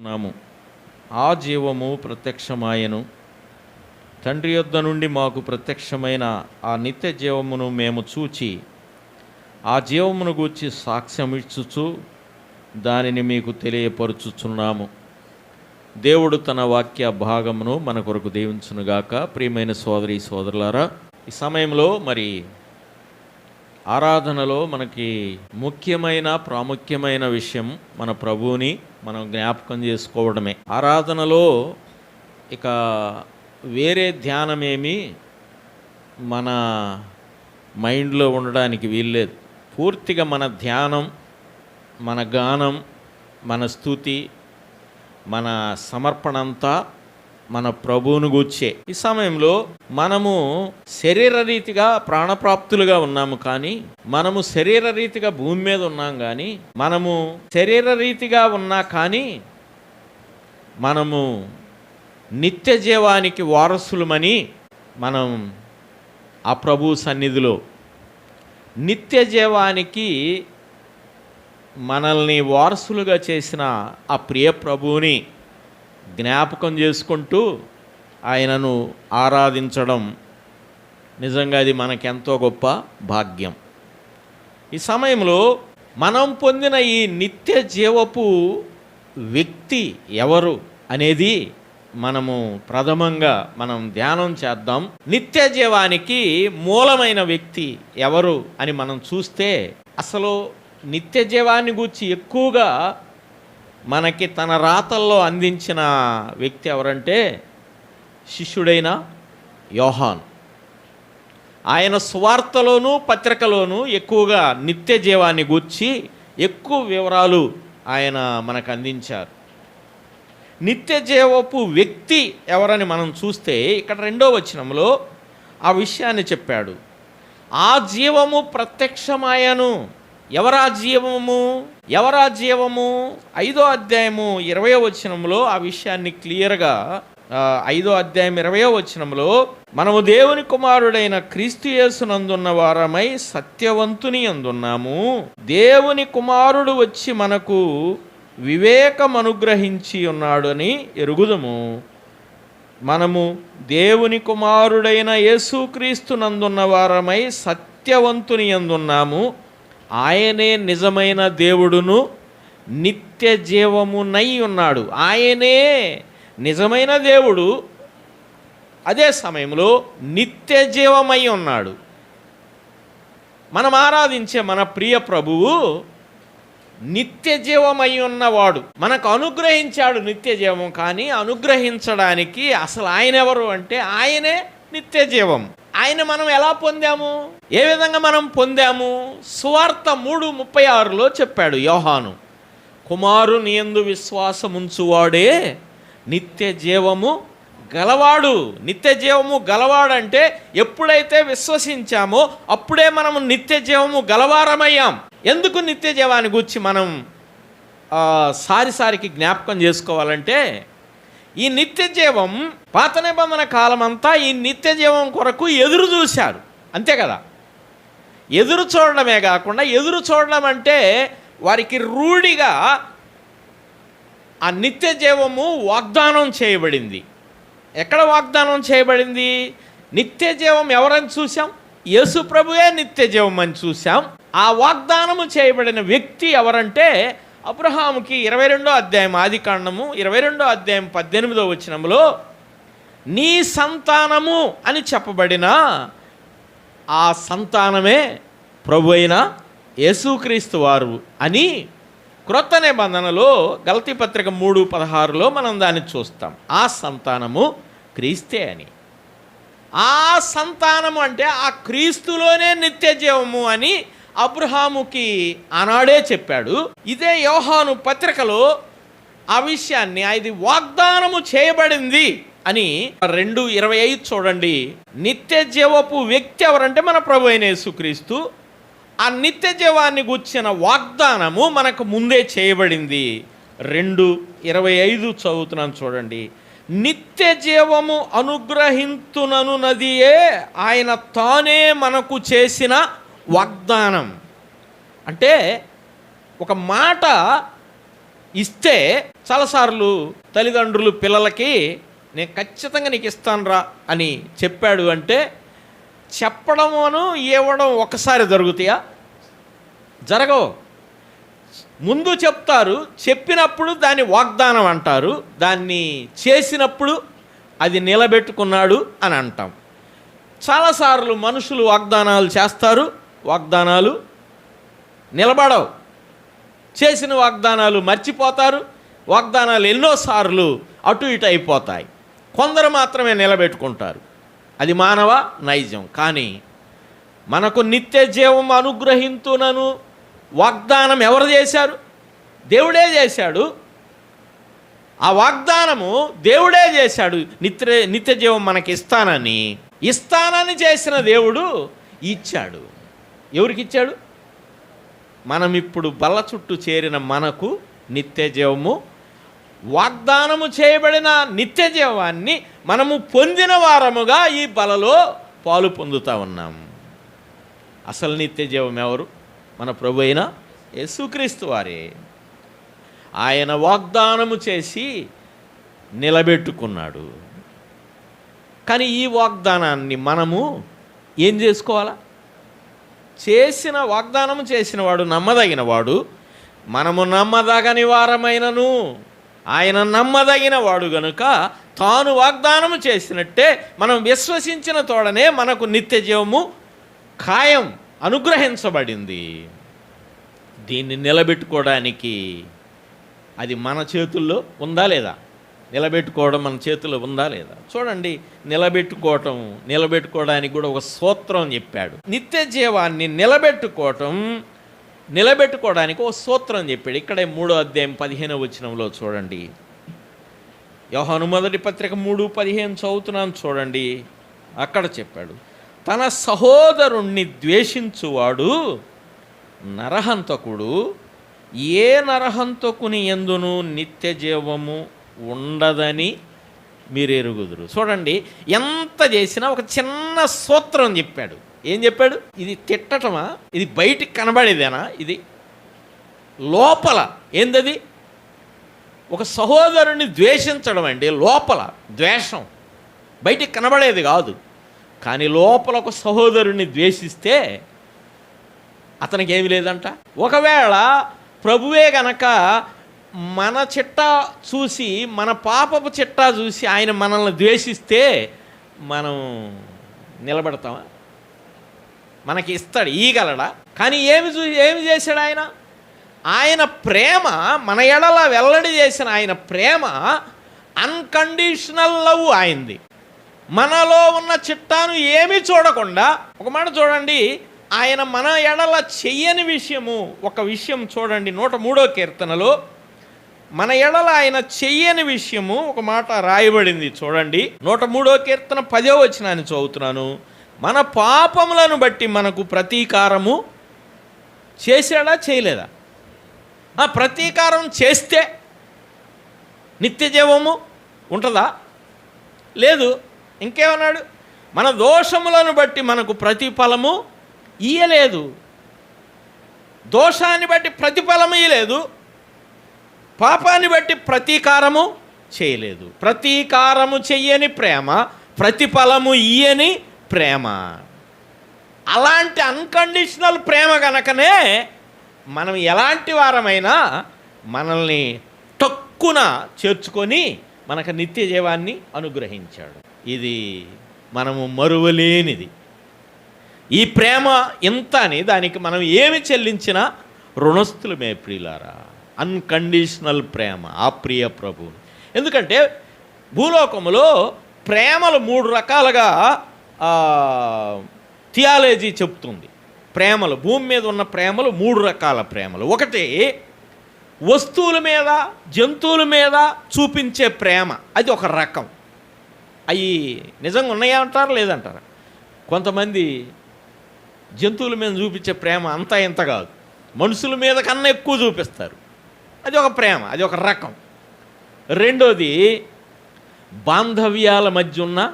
నాము ఆ జీవము ప్రత్యక్షమాయను. తండ్రి యొద్ద నుండి మాకు ప్రత్యక్షమైన ఆ నిత్య జీవమును మేము చూచి ఆ జీవమును గూర్చి సాక్ష్యం ఇచ్చుచు దానిని మీకు తెలియపరుచుచున్నాము. దేవుడు తన వాక్య భాగమును మన కొరకు దీవించునుగాక ప్రియమైన సోదరి సోదరులారా ఈ సమయంలో మరి ఆరాధనలో మనకి ముఖ్యమైన ప్రాముఖ్యమైన విషయం మన ప్రభువుని మనం జ్ఞాపకం చేసుకోవడమే. ఆరాధనలో ఇక వేరే ధ్యానమేమి మన మైండ్లో ఉండడానికి వీల్లేదు. పూర్తిగా మన ధ్యానం మన గానం మన స్థుతి మన సమర్పణ అంతా మన ప్రభువును గూర్చే. ఈ సమయంలో మనము శరీర రీతిగా ప్రాణప్రాప్తులుగా ఉన్నాము కానీ మనము శరీర రీతిగా భూమి మీద ఉన్నాం కానీ మనము శరీర రీతిగా ఉన్నా కానీ మనము నిత్య జీవానికి వారసులమని మనం ఆ ప్రభు సన్నిధిలో నిత్య జీవానికి మనల్ని వారసులుగా చేసిన ఆ ప్రియ ప్రభువుని జ్ఞాపకం చేసుకుంటూ ఆయనను ఆరాధించడం నిజంగా అది మనకెంతో గొప్ప భాగ్యం. ఈ సమయంలో మనం పొందిన ఈ నిత్య జీవపు వ్యక్తి ఎవరు అనేది మనము ప్రథమంగా మనం ధ్యానం చేద్దాం. నిత్య జీవానికి మూలమైన వ్యక్తి ఎవరు అని మనం చూస్తే అసలు నిత్య జీవాన్ని గూర్చి ఎక్కువగా మనకి తన రాతల్లో అందించిన వ్యక్తి ఎవరంటే శిష్యుడైన యోహాన్. ఆయన సువార్తలోనూ పత్రికలోనూ ఎక్కువగా నిత్య జీవాన్ని గూర్చి ఎక్కువ వివరాలు ఆయన మనకు అందించారు. నిత్య జీవపు వ్యక్తి ఎవరని మనం చూస్తే ఇక్కడ రెండో వచనంలో ఆ విషయాన్ని చెప్పాడు. ఆ జీవము ప్రత్యక్షమాయను. ఎవరా జీవము? యవరా జీవము ఐదో అధ్యాయము ఇరవయో వచనంలో ఆ విషయాన్ని క్లియర్గా ఐదో అధ్యాయం ఇరవయో వచనంలో మనము దేవుని కుమారుడైన క్రీస్తు యేసునందున్న వారమై సత్యవంతుని అందున్నాము దేవుని కుమారుడు వచ్చి మనకు వివేకం అనుగ్రహించి ఉన్నాడని ఎరుగుదము. మనము దేవుని కుమారుడైన యేసుక్రీస్తునందున్న వారమై సత్యవంతుని అందున్నాము ఆయనే నిజమైన దేవుడును నిత్య జీవమునై ఉన్నాడు. ఆయనే నిజమైన దేవుడు. అదే సమయంలో నిత్య జీవమై ఉన్నాడు. మనం ఆరాధించే మన ప్రియ ప్రభువు నిత్య జీవమై ఉన్నవాడు. మనకు అనుగ్రహించాడు నిత్య జీవం కానీ అనుగ్రహించడానికి అసలు ఆయన ఎవరు అంటే ఆయనే నిత్య జీవం. ఆయన మనం ఎలా పొందాము? ఏ విధంగా మనం పొందాము? సువార్త మూడు ముప్పై ఆరులో చెప్పాడు యోహాను. కుమారు నియందు విశ్వాసముంచువాడే నిత్య జీవము గలవాడు. నిత్య జీవము గలవాడంటే ఎప్పుడైతే విశ్వసించామో అప్పుడే మనం నిత్య జీవము గలవారమయ్యాం. ఎందుకు నిత్య జీవాన్ని గురించి మనం సారి సారికి జ్ఞాపకం చేసుకోవాలంటే ఈ నిత్య జీవం పాత నిబంధన కాలం అంతా ఈ నిత్య జీవం కొరకు ఎదురు చూశారు అంతే కదా? ఎదురు చూడడమే కాకుండా ఎదురు చూడడం అంటే వారికి రూఢిగా ఆ నిత్య జీవము వాగ్దానం చేయబడింది. ఎక్కడ వాగ్దానం చేయబడింది? నిత్య జీవం ఎవరని చూసాం యేసు ప్రభువే నిత్య జీవం అని చూసాం ఆ వాగ్దానము చేయబడిన వ్యక్తి ఎవరంటే అబ్రహాముకి ఇరవై రెండో అధ్యాయం ఆది కాండము ఇరవై రెండో అధ్యాయం పద్దెనిమిదో వచనంలో నీ సంతానము అని చెప్పబడిన ఆ సంతానమే ప్రభు అయిన యేసుక్రీస్తు వారు అని క్రొత్త నిబంధనలో గలతీ పత్రిక మూడు పదహారులో మనం దాన్ని చూస్తాం. ఆ సంతానము క్రీస్తే అని. ఆ సంతానము అంటే ఆ క్రీస్తులోనే నిత్య జీవము అని అబ్రహాముకి ఆనాడే చెప్పాడు ఇదే యోహాను పత్రికలో ఆ విషయాన్ని అది వాగ్దానము చేయబడింది అని రెండు ఇరవై ఐదు చూడండి. నిత్య జీవపు వ్యక్తి ఎవరంటే మన ప్రభు అయిన యేసుక్రీస్తు. ఆ నిత్య జీవాన్ని గుర్చిన వాగ్దానము మనకు ముందే చేయబడింది. రెండు ఇరవై ఐదు చదువుతున్నాను చూడండి. నిత్య జీవము అనుగ్రహింతునను నదియే ఆయన తానే మనకు చేసిన వాగ్దానం. అంటే ఒక మాట ఇస్తే చాలాసార్లు తల్లిదండ్రులు పిల్లలకి నేను ఖచ్చితంగా నీకు ఇస్తానురా అని చెప్పాడు అంటే చెప్పడమును ఇవ్వడం ఒకసారి జరుగుతాయా? జరగవు. ముందు చెప్తారు చెప్పినప్పుడు దాన్ని వాగ్దానం అంటారు దాన్ని చేసినప్పుడు అది నిలబెట్టుకున్నాడు అని అంటాం. చాలాసార్లు మనుషులు వాగ్దానాలు చేస్తారు వాగ్దానాలు నిలబడవు. చేసిన వాగ్దానాలు మర్చిపోతారు. వాగ్దానాలు ఎన్నోసార్లు అటు ఇటు అయిపోతాయి. కొందరు మాత్రమే నిలబెట్టుకుంటారు. అది మానవ నైజం. కానీ మనకు నిత్య జీవం అనుగ్రహింతునను వాగ్దానం ఎవరు చేశారు? దేవుడే చేశాడు. ఆ వాగ్దానము దేవుడే చేశాడు. నిత్య నిత్య జీవం మనకి ఇస్తానని ఇస్తానని చేసిన దేవుడు ఇచ్చాడు. ఎవరికి ఇచ్చాడు మనం ఇప్పుడు బల్ల చుట్టూ చేరిన మనకు నిత్య జీవము వాగ్దానము చేయబడిన నిత్య జీవాన్ని మనము పొందిన వారముగా ఈ బలలో పాలు పొందుతా ఉన్నాం. అసలు నిత్య జీవం ఎవరు? మన ప్రభు అయిన యేసుక్రీస్తు వారే. ఆయన వాగ్దానము చేసి నిలబెట్టుకున్నాడు. కానీ ఈ వాగ్దానాన్ని మనము ఏం చేసుకోవాలా? చేసిన వాగ్దానము చేసినవాడు నమ్మదగినవాడు మనము నమ్మదగని వారమైనను ఆయన నమ్మదగిన వాడు గనుక తాను వాగ్దానము చేసినట్టే మనం విశ్వసించిన తోడనే మనకు నిత్య జీవము ఖాయం అనుగ్రహించబడింది. దీన్ని నిలబెట్టుకోవడానికి అది మన చేతుల్లో ఉందా లేదా? నిలబెట్టుకోవడం మన చేతిలో ఉందా లేదా? చూడండి నిలబెట్టుకోవటం నిలబెట్టుకోవడానికి కూడా ఒక సూత్రం చెప్పాడు. నిత్య జీవాన్ని నిలబెట్టుకోవటం నిలబెట్టుకోవడానికి ఒక సూత్రం చెప్పాడు. ఇక్కడే మూడో అధ్యాయం పదిహేను వచనంలో చూడండి. యోహాను మొదటి పత్రిక మూడు పదిహేను చదువుతున్నాను చూడండి. అక్కడ చెప్పాడు తన సహోదరుణ్ణి ద్వేషించువాడు నరహంతకుడు. ఏ నరహంతకుని ఎందును? నిత్య జీవము ఉండదని మీరు ఎరుగుదురు చూడండి ఎంత చేసినా ఒక చిన్న సూత్రం చెప్పాడు. ఏం చెప్పాడు? ఇది తిట్టటమా? ఇది బయటికి కనబడేదేనా? ఇది లోపల. ఏందది? ఒక సహోదరుని ద్వేషించడం అండి లోపల. ద్వేషం. బయటికి కనబడేది కాదు. కానీ లోపల ఒక సహోదరుని ద్వేషిస్తే అతనికి ఏమి లేదంట? ఒకవేళ ప్రభువే గనక మన చిట్టా చూసి మన పాపపు చిట్టా చూసి ఆయన మనల్ని ద్వేషిస్తే మనం నిలబడతామా? మనకి ఇస్తాడు ఈగలడా? కానీ ఏమి చూ ఏమి చేశాడు ఆయన? ఆయన ప్రేమ మన ఎడల వెల్లడి చేసిన ఆయన ప్రేమ అన్కండిషనల్ లవ్ ఆయనది మనలో ఉన్న చిట్టాను ఏమీ చూడకుండా ఒక మాట చూడండి ఆయన మన ఎడల చెయ్యని విషయము ఒక విషయం చూడండి నూట మూడో కీర్తనలో మన ఎడల ఆయన చెయ్యని విషయము ఒక మాట రాయబడింది చూడండి. నూట మూడో కీర్తన పదో వచ్చినాన్ని చదువుతున్నాను. మన పాపములను బట్టి మనకు ప్రతీకారము చేశాడా చేయలేదా? ఆ ప్రతీకారం చేస్తే నిత్య జీవము ఉంటుందా? లేదు. ఇంకేమన్నాడు? మన దోషములను బట్టి మనకు ప్రతిఫలము ఇయ్యలేదు. దోషాన్ని బట్టి ప్రతిఫలము ఇయ్యలేదు. పాపాన్ని బట్టి ప్రతీకారము చేయలేదు. ప్రతీకారము చెయ్యని ప్రేమ ప్రతిఫలము ఇయ్యని ప్రేమ. అలాంటి అన్కండిషనల్ ప్రేమ కనుకనే మనం ఎలాంటి వారమైనా మనల్ని తక్కున చేర్చుకొని మనకు నిత్య జీవాన్ని అనుగ్రహించాడు. ఇది మనము మరువలేనిది. ఈ ప్రేమ ఎంత అని దానికి మనం ఏమి చెల్లించినా రుణస్థులమే ప్రియులారా. అన్కండిషనల్ ప్రేమ. ఆ ప్రియ ప్రభు. ఎందుకంటే భూలోకములో ప్రేమలు మూడు రకాలుగా థియాలజీ చెప్తుంది. ప్రేమలు భూమి మీద ఉన్న ప్రేమలు మూడు రకాల ప్రేమలు. ఒకటి వస్తువుల మీద జంతువుల మీద చూపించే ప్రేమ. అది ఒక రకం. అవి నిజంగా ఉన్నాయా అంటారా లేదంటారా? కొంతమంది జంతువుల మీద చూపించే ప్రేమ అంతా ఇంత కాదు. మనుషుల మీద కన్నా ఎక్కువ చూపిస్తారు. అది ఒక ప్రేమ అది ఒక రకం. రెండోది బాంధవ్యాల మధ్య ఉన్న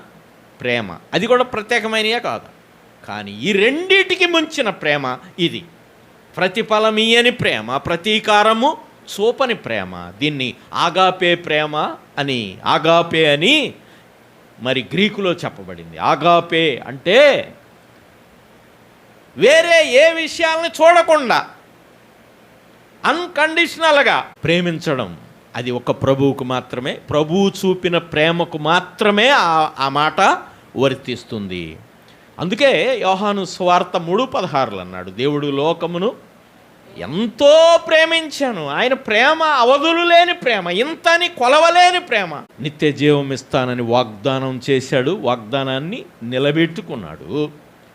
ప్రేమ. అది కూడా ప్రత్యేకమైనయే కాదు. కానీ ఈ రెండిటికి ముంచిన ప్రేమ ఇది. ప్రతిఫలమీయని ప్రేమ ప్రతీకారము చూపని ప్రేమ. దీన్ని ఆగాపే ప్రేమ అని ఆగాపే అని మరి గ్రీకులో చెప్పబడింది. ఆగాపే అంటే వేరే ఏ విషయాలను చూడకుండా అన్కండిషనల్గా ప్రేమించడం. అది ఒక ప్రభువుకు మాత్రమే ప్రభువు చూపిన ప్రేమకు మాత్రమే ఆ ఆ మాట వర్తిస్తుంది. అందుకే యోహాను స్వార్థ మూడు పదహారులు అన్నాడు దేవుడు లోకమును ఎంతో ప్రేమించాను. ఆయన ప్రేమ అవధులు లేని ప్రేమ ఇంతని కొలవలేని ప్రేమ. నిత్య జీవం ఇస్తానని వాగ్దానం చేశాడు వాగ్దానాన్ని నిలబెట్టుకున్నాడు.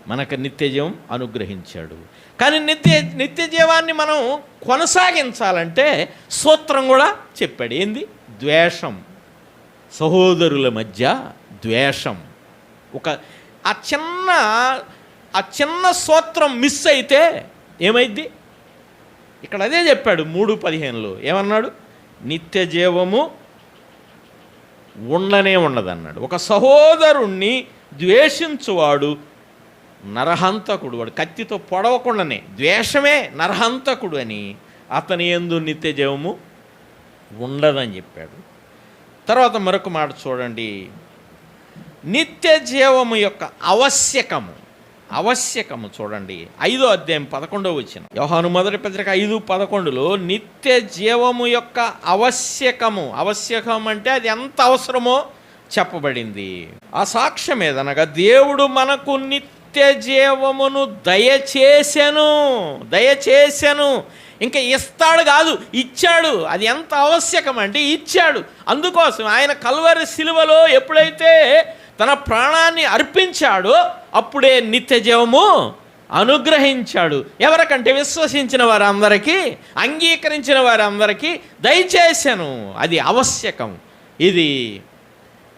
మనకు నిత్య జీవం అనుగ్రహించాడు. కానీ నిత్య నిత్య జీవాన్ని మనం కొనసాగించాలంటే సూత్రం కూడా చెప్పాడు. ఏంది? ద్వేషం. సహోదరుల మధ్య ద్వేషం. ఒక ఆ చిన్న ఆ చిన్న సూత్రం మిస్ అయితే ఏమైద్ది? ఇక్కడ అదే చెప్పాడు మూడు పదిహేనులో. ఏమన్నాడు? నిత్య జీవము ఉండనే ఉండదన్నాడు. ఒక సహోదరుణ్ణి ద్వేషించువాడు నరహంతకుడు వాడు. కత్తితో పొడవకుండానే ద్వేషమే నరహంతకుడు అని అతని ఎందు నిత్య జీవము ఉండదని చెప్పాడు. తర్వాత మరొక మాట చూడండి. నిత్య జీవము యొక్క ఆవశ్యకము ఆవశ్యకము చూడండి. ఐదో అధ్యాయం పదకొండో వచ్చిన యోహాను మొదటి పత్రిక ఐదు పదకొండులో నిత్య జీవము యొక్క ఆవశ్యకము ఆవశ్యకం అంటే అది ఎంత అవసరమో చెప్పబడింది. ఆ సాక్ష్యం ఏదనగా దేవుడు మనకు నిత్య జీవమును దయచేసెను దయచేసెను. ఇంకా ఇస్తాడు కాదు ఇచ్చాడు. అది ఎంత ఆవశ్యకం అంటే ఇచ్చాడు. అందుకోసం ఆయన కల్వరి శిలువలో ఎప్పుడైతే తన ప్రాణాన్ని అర్పించాడో అప్పుడే నిత్య జీవము అనుగ్రహించాడు. ఎవరికంటే విశ్వసించిన వారందరికీ అంగీకరించిన వారందరికీ దయచేశాను అది ఆవశ్యకం. ఇది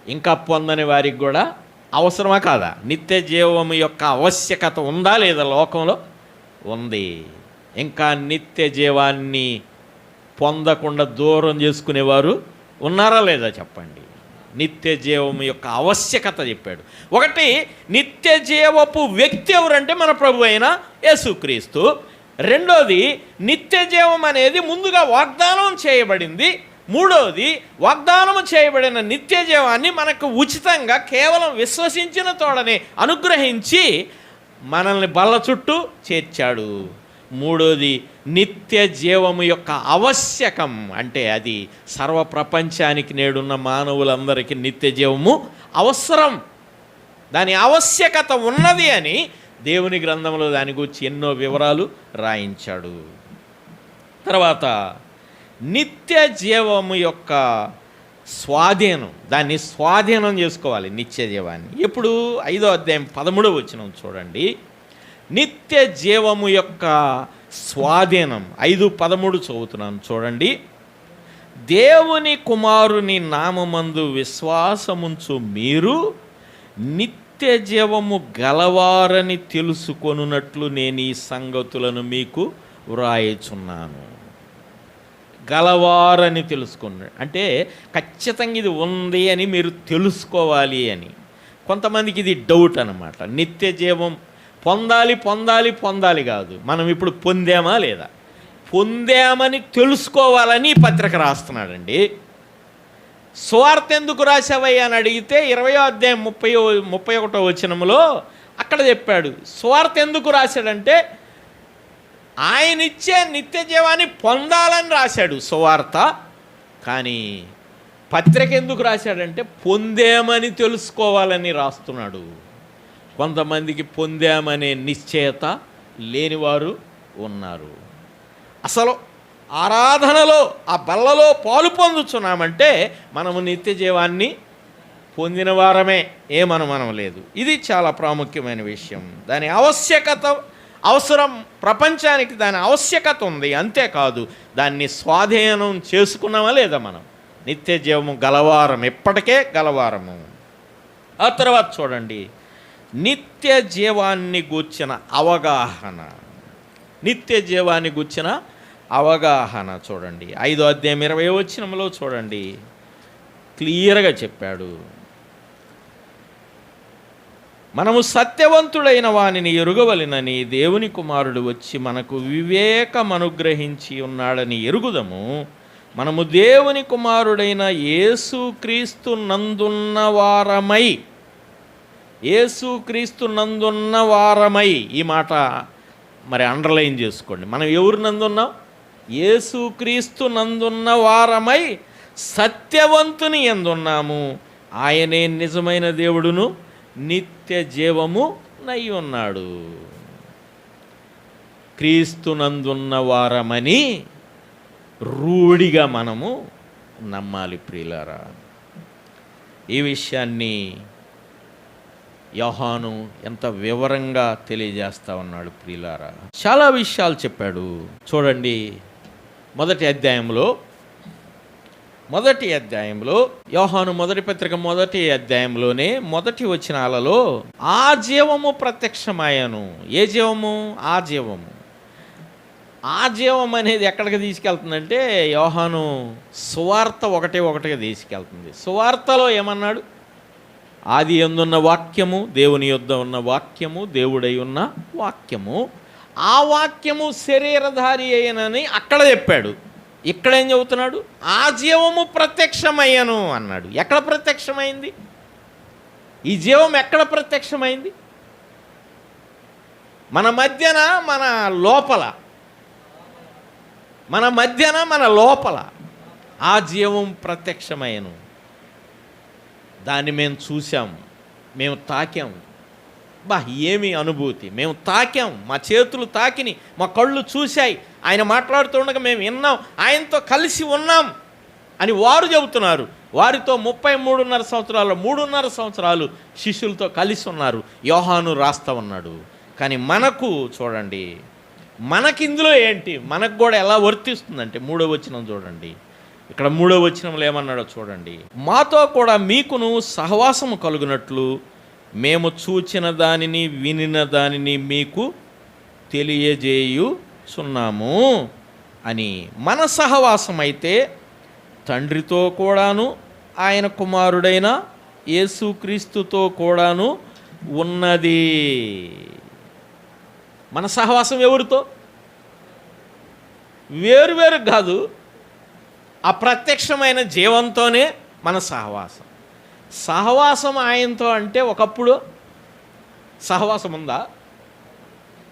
ఇంకా పొందని వారికి కూడా అవసరమా కాదా? నిత్య జీవము యొక్క ఆవశ్యకత ఉందా లేదా లోకంలో? ఉంది. ఇంకా నిత్య జీవాన్ని పొందకుండా దూరం చేసుకునేవారు ఉన్నారా లేదా చెప్పండి? నిత్య జీవం యొక్క ఆవశ్యకత చెప్పాడు. ఒకటి నిత్య జీవపు వ్యక్తి ఎవరంటే మన ప్రభు అయిన యేసుక్రీస్తు. రెండోది నిత్య జీవం అనేది ముందుగా వాగ్దానం చేయబడింది మూడోది వాగ్దానం చేయబడిన నిత్య జీవాన్ని మనకు ఉచితంగా కేవలం విశ్వసించిన తోడనే అనుగ్రహించి మనల్ని బల్ల చుట్టూ చేర్చాడు. మూడోది నిత్య జీవము యొక్క ఆవశ్యకం. అంటే అది సర్వ ప్రపంచానికి నేడున్న మానవులందరికీ నిత్య జీవము అవసరం. దాని ఆవశ్యకత ఉన్నది అని దేవుని గ్రంథంలో దాని గురించి ఎన్నో వివరాలు రాయించాడు. తర్వాత నిత్య జీవము యొక్క స్వాధీనం. దాన్ని స్వాధీనం చేసుకోవాలి నిత్య జీవాన్ని. ఇప్పుడు ఐదో అధ్యాయం పదమూడో వచ్చిన చూడండి. నిత్య జీవము యొక్క స్వాధీనం. ఐదు పదమూడు చదువుతున్నాను చూడండి. దేవుని కుమారుని నామమందు విశ్వాసముంచు మీరు నిత్య జీవము గలవారని తెలుసుకొనున్నట్లు నేను ఈ సంగతులను మీకు వ్రాయచున్నాను. గలవారని తెలుసుకున్నాడు. అంటే ఖచ్చితంగా ఇది ఉంది అని మీరు తెలుసుకోవాలి అని. కొంతమందికి ఇది డౌట్ అనమాట నిత్య జీవం పొందాలి పొందాలి పొందాలి కాదు. మనం ఇప్పుడు పొందామా లేదా? పొందామని తెలుసుకోవాలని పత్రిక రాస్తున్నాడండి. స్వార్థ ఎందుకు రాసావయ్యా అని అడిగితే ఇరవయో అధ్యాయం ముప్పై ముప్పై ఒకటో వచనములో అక్కడ చెప్పాడు. స్వార్థ ఎందుకు రాశాడంటే ఆయన ఇచ్చే నిత్య జీవాన్ని పొందాలని రాశాడు సువార్త. కానీ పత్రిక ఎందుకు రాశాడంటే పొందామని తెలుసుకోవాలని రాస్తున్నాడు. కొంతమందికి పొందామనే నిశ్చయత లేనివారు ఉన్నారు. అసలు ఆరాధనలో ఆ బల్లలో పాలు పొందుతున్నామంటే మనము నిత్య జీవాన్ని పొందిన వారమే ఏమనుమానం లేదు. ఇది చాలా ప్రాముఖ్యమైన విషయం. దాని ఆవశ్యకత అవసరం ప్రపంచానికి దాని ఆవశ్యకత ఉంది అంతేకాదు దాన్ని స్వాధీనం చేసుకున్నామా లేదా మనం? నిత్య జీవము గలవారం ఎప్పటికే గలవారము. ఆ తర్వాత చూడండి నిత్య జీవాన్ని గూర్చిన అవగాహన. నిత్య జీవాన్ని గూర్చిన అవగాహన చూడండి. ఐదో అధ్యాయం ఇరవై వచ్చినంలో చూడండి. క్లియర్గా చెప్పాడు. మనము సత్యవంతుడైన వానిని ఎరుగవలెనని దేవుని కుమారుడు వచ్చి మనకు వివేకం అనుగ్రహించి ఉన్నాడని ఎరుగుదము. మనము దేవుని కుమారుడైన యేసుక్రీస్తు నందున్న వారమై యేసుక్రీస్తు నందున్న వారమై ఈ మాట మరి అండర్లైన్ చేసుకోండి. మనం ఎవరు నందున్నాం? యేసుక్రీస్తు నందున్న వారమై సత్యవంతుని ఎందున్నాము? ఆయనే నిజమైన దేవుడును నిత్య జీవము నై ఉన్నాడు. క్రీస్తునందున్న వారమని రూఢిగా మనము నమ్మాలి ప్రియులారా. ఈ విషయాన్ని యోహాను ఎంత వివరంగా తెలియజేస్తా ఉన్నాడు ప్రియులారా. చాలా విషయాలు చెప్పాడు. చూడండి మొదటి అధ్యాయంలో మొదటి అధ్యాయంలో యోహాను మొదటి పత్రిక మొదటి అధ్యాయంలోనే మొదటి వచనాలలో ఆ జీవము ప్రత్యక్షమయ్యాను ఏ జీవము? ఆ జీవము. ఆ జీవం అనేది ఎక్కడికి తీసుకెళ్తుందంటే యోహాను సువార్త ఒకటే ఒకటిగా తీసుకెళ్తుంది. సువార్తలో ఏమన్నాడు? ఆది ఎందున్న వాక్యము దేవుని యొద్ద ఉన్న వాక్యము దేవుడై ఉన్న వాక్యము. ఆ వాక్యము శరీరధారి అయినని అక్కడ చెప్పాడు. ఇక్కడ ఏం చెబుతున్నాడు ఆ జీవము ప్రత్యక్షమయ్యను అన్నాడు. ఎక్కడ ప్రత్యక్షమైంది? ఈ జీవం ఎక్కడ ప్రత్యక్షమైంది? మన మధ్యన మన లోపల. మన మధ్యన మన లోపల. ఆ జీవం ప్రత్యక్షమయ్యను. దాన్ని మేము చూసాం మేము తాకాం. బా ఏమి అనుభూతి? మేము తాకాం మా చేతులు తాకిని మా కళ్ళు చూశాయి. ఆయన మాట్లాడుతుండగా మేము విన్నాం ఆయనతో కలిసి ఉన్నాం అని వారు చెబుతున్నారు. వారితో ముప్పై మూడున్నర సంవత్సరాలు మూడున్నర సంవత్సరాలు శిష్యులతో కలిసి ఉన్నారు. యోహాను రాస్తా ఉన్నాడు. కానీ మనకు చూడండి మనకి ఇందులో ఏంటి? మనకు కూడా ఎలా వర్తిస్తుందంటే మూడో వచనం చూడండి. ఇక్కడ మూడో వచనంలో ఏమన్నాడో చూడండి. మాతో కూడా మీకును సహవాసము కలుగునట్లు మేము చూచిన దానిని వినిన దానిని మీకు తెలియజేయుచున్నాము అని మన సహవాసం అయితే తండ్రితో కూడాను ఆయన కుమారుడైన యేసుక్రీస్తుతో కూడాను ఉన్నది. మన సహవాసం ఎవరితో? వేరు వేరు కాదు అప్రత్యక్షమైన జీవంతోనే మన సహవాసం. సహవాసం ఆయనతో అంటే ఒకప్పుడు సహవాసం ఉందా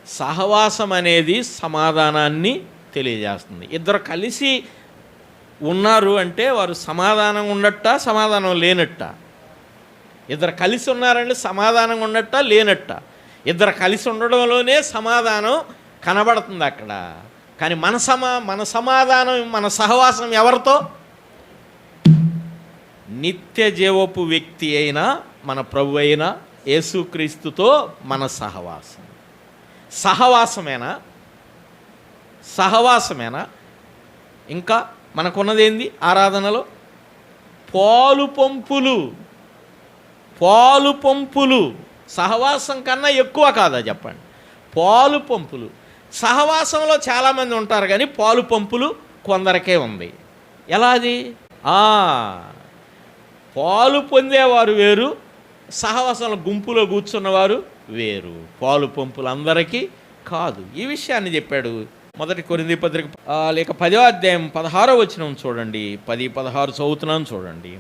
సహవాసం అనేది సమాధానాన్ని తెలియజేస్తుంది. ఇద్దరు కలిసి ఉన్నారు అంటే వారు సమాధానం ఉన్నట్ట సమాధానం లేనట్ట. ఇద్దరు కలిసి ఉన్నారంటే సమాధానం ఉన్నట్ట లేనట్ట. ఇద్దరు కలిసి ఉండడంలోనే సమాధానం కనబడుతుంది అక్కడ. కానీ మన సమా మన సమాధానం మన సహవాసం ఎవరితో? నిత్య జీవపు వ్యక్తి అయిన మన ప్రభు అయిన యేసుక్రీస్తుతో మన సహవాసం. సహవాసమేనా? సహవాసమేనా? ఇంకా మనకున్నదేంది ఆరాధనలో? పాలు పంపులు. పాలు పంపులు. సహవాసం కన్నా ఎక్కువ కాదా చెప్పండి? పాలు పంపులు. సహవాసంలో చాలామంది ఉంటారు కానీ పాలు పంపులు కొందరికే ఉంది. ఎలా అది పాలు పొందేవారు వేరు సహవాసంలో గుంపులో కూర్చున్నవారు వేరు. పాలు పంపులు అందరికీ కాదు. ఈ విషయాన్ని చెప్పాడు మొదటి కొరింది పత్రిక లేక పదో అధ్యాయం పదహారో వచనం చూడండి. పది పదహారు చదువుతున్నాను చూడండి.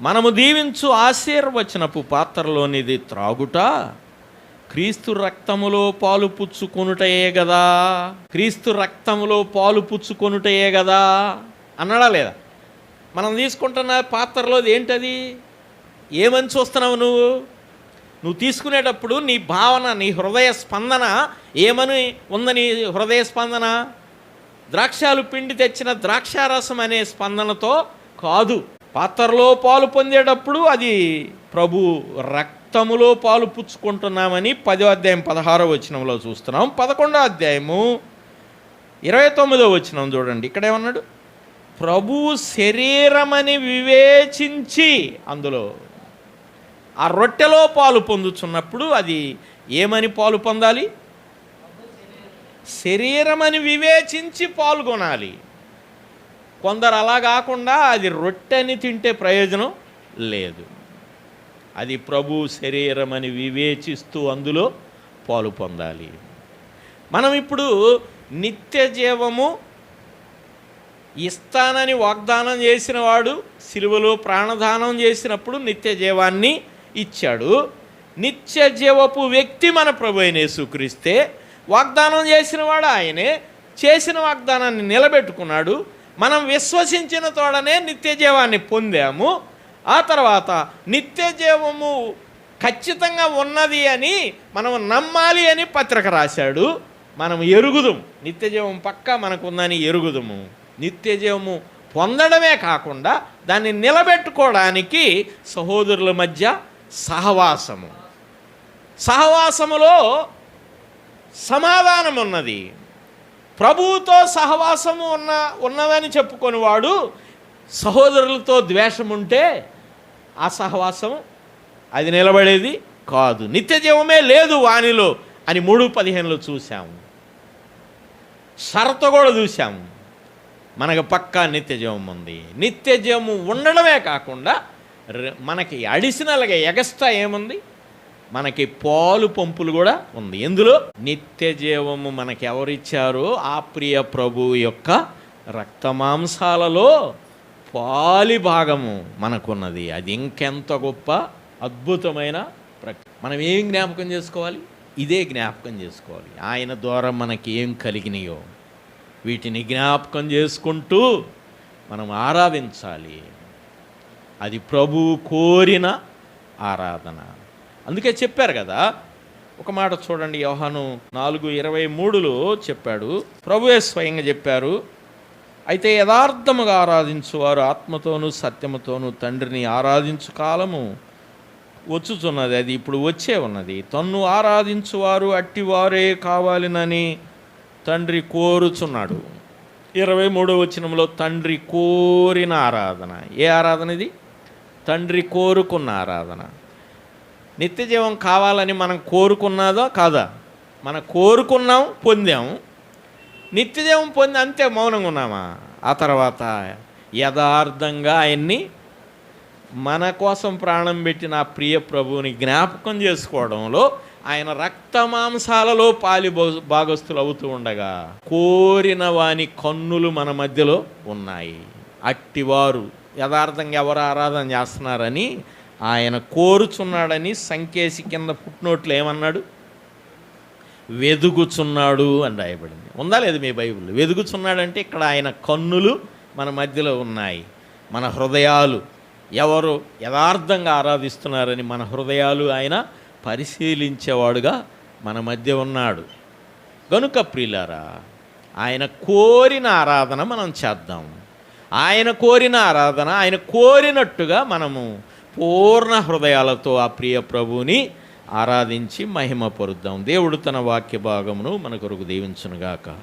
మనము దీవించు ఆశీర్వచనపు పాత్రలోనిది త్రాగుట క్రీస్తు రక్తములో పాలు పుచ్చుకొనుటయే కదా క్రీస్తు రక్తములో పాలు పుచ్చుకొనుటయే కదా అన్నాడా లేదా? మనం తీసుకుంటున్న పాత్రలో ఏంటది? ఏమని చూస్తున్నావు నువ్వు? నువ్వు తీసుకునేటప్పుడు నీ భావన నీ హృదయ స్పందన ఏమని ఉందని హృదయ స్పందన? ద్రాక్షాలు పిండి తెచ్చిన ద్రాక్షారసం అనే స్పందనతో కాదు. పాత్రలో పాలు పొందేటప్పుడు అది ప్రభు రక్తములో పాలు పుచ్చుకుంటున్నామని పదో అధ్యాయం పదహారో వచనంలో చూస్తున్నాం. పదకొండో అధ్యాయము ఇరవై తొమ్మిదో వచనం చూడండి. ఇక్కడేమన్నాడు ఏమన్నాడు ప్రభు శరీరమని వివేచించి అందులో ఆ రొట్టెలో పాలు పొందుచున్నప్పుడు అది ఏమని పాలు పొందాలి? శరీరమని వివేచించి పాల్గొనాలి కొందరు అలా కాకుండా అది రొట్టెని తింటే ప్రయోజనం లేదు. అది ప్రభు శరీరమని వివేచిస్తూ అందులో పాలు పొందాలి. మనం ఇప్పుడు నిత్య జీవము ఇస్తానని వాగ్దానం చేసిన వాడు సిలువలో ప్రాణదానం చేసినప్పుడు నిత్య జీవాన్ని ఇచ్చాడు. నిత్య జీవపు వ్యక్తి మన ప్రభు అయిన యేసుక్రీస్తే వాగ్దానం చేసిన వాడు ఆయనే. చేసిన వాగ్దానాన్ని నిలబెట్టుకున్నాడు. మనం విశ్వసించిన తోడనే నిత్య జీవాన్ని పొందాము. ఆ తర్వాత నిత్య జీవము ఖచ్చితంగా ఉన్నది అని మనం నమ్మాలి అని పత్రిక రాశాడు. మనం ఎరుగుదుం. నిత్యజీవం పక్క మనకుందని మనకు ఉందని ఎరుగుదుము. నిత్యజీవము పొందడమే కాకుండా దాన్ని నిలబెట్టుకోవడానికి సహోదరుల మధ్య సహవాసము. సహవాసములో సమాధానం ఉన్నది. ప్రభువుతో సహవాసము ఉన్న ఉన్నదని చెప్పుకొని వాడు సహోదరులతో ద్వేషం ఉంటే ఆ సహవాసం అది నిలబడేది కాదు. నిత్యజీవమే లేదు వానిలో అని మూడు పదిహేనులో చూసాము షరతు కూడా చూసాము మనకు పక్కా నిత్యజీవం ఉంది. నిత్యజీవము ఉండడమే కాకుండా మనకి అడిషనల్గా ఎగస్ట్రా ఏముంది? మనకి పాలు పంపులు కూడా ఉంది. ఎందులో నిత్యజీవము మనకి ఎవరిచ్చారో? ఆ ప్రియ ప్రభువు యొక్క రక్తమాంసాలలో పాలి భాగము మనకున్నది. అది ఇంకెంత గొప్ప అద్భుతమైన ప్రక్రియ మనం ఏం జ్ఞాపకం చేసుకోవాలి? ఇదే జ్ఞాపకం చేసుకోవాలి. ఆయన ద్వారా మనకి ఏం కలిగినాయో. వీటిని జ్ఞాపకం చేసుకుంటూ మనం ఆరాధించాలి. అది ప్రభువు కోరిన ఆరాధన. అందుకే చెప్పారు కదా ఒక మాట చూడండి యోహాను నాలుగు ఇరవై మూడులో చెప్పాడు. ప్రభువే స్వయంగా చెప్పారు అయితే యథార్థముగా ఆరాధించువారు ఆత్మతోనూ సత్యముతోనూ తండ్రిని ఆరాధించు కాలము వచ్చుచున్నది. అది ఇప్పుడు వచ్చే ఉన్నది. తన్ను ఆరాధించువారు అట్టివారే కావాలినని తండ్రి కోరుచున్నాడు. ఇరవై మూడో వచనంలో తండ్రి కోరిన ఆరాధన. ఏ ఆరాధన ఇది? తండ్రి కోరుకున్న ఆరాధన. నిత్య జీవం కావాలని మనం కోరుకున్నదో కాదా? మనం కోరుకున్నాం పొందాం. నిత్యజీవం పొంది అంతే మౌనంగా ఉన్నామా? ఆ తర్వాత యథార్థంగా ఆయన్ని మన కోసం ప్రాణం పెట్టిన ప్రియ ప్రభువుని జ్ఞాపకం చేసుకోవడంలో ఆయన రక్త మాంసాలలో పాలి భాగస్థులు భాగస్తులు అవుతూ ఉండగా కోరిన వాని కన్నులు మన మధ్యలో ఉన్నాయి. అట్టివారు యథార్థంగా ఎవరు ఆరాధన చేస్తున్నారని ఆయన కోరుచున్నాడని సంకేసి కింద పుట్టినోట్లు ఏమన్నాడు? వెదుగుచున్నాడు అని రాయబడింది. ఉందా లేదు మీ బైబిల్? వెదుగుచున్నాడంటే ఇక్కడ ఆయన కన్నులు మన మధ్యలో ఉన్నాయి. మన హృదయాలు ఎవరు యథార్థంగా ఆరాధిస్తున్నారని మన హృదయాలు ఆయన పరిశీలించేవాడుగా మన మధ్య ఉన్నాడు. గనుక ప్రియులారా ఆయన కోరిన ఆరాధన మనం చేద్దాం. ఆయన కోరిన ఆరాధన ఆయన కోరినట్టుగా మనము పూర్ణ హృదయాలతో ఆ ప్రియ ప్రభువుని ఆరాధించి మహిమ పొరుద్దాం. దేవుడు తన వాక్య భాగమును మన కొరకు దీవించునుగాక.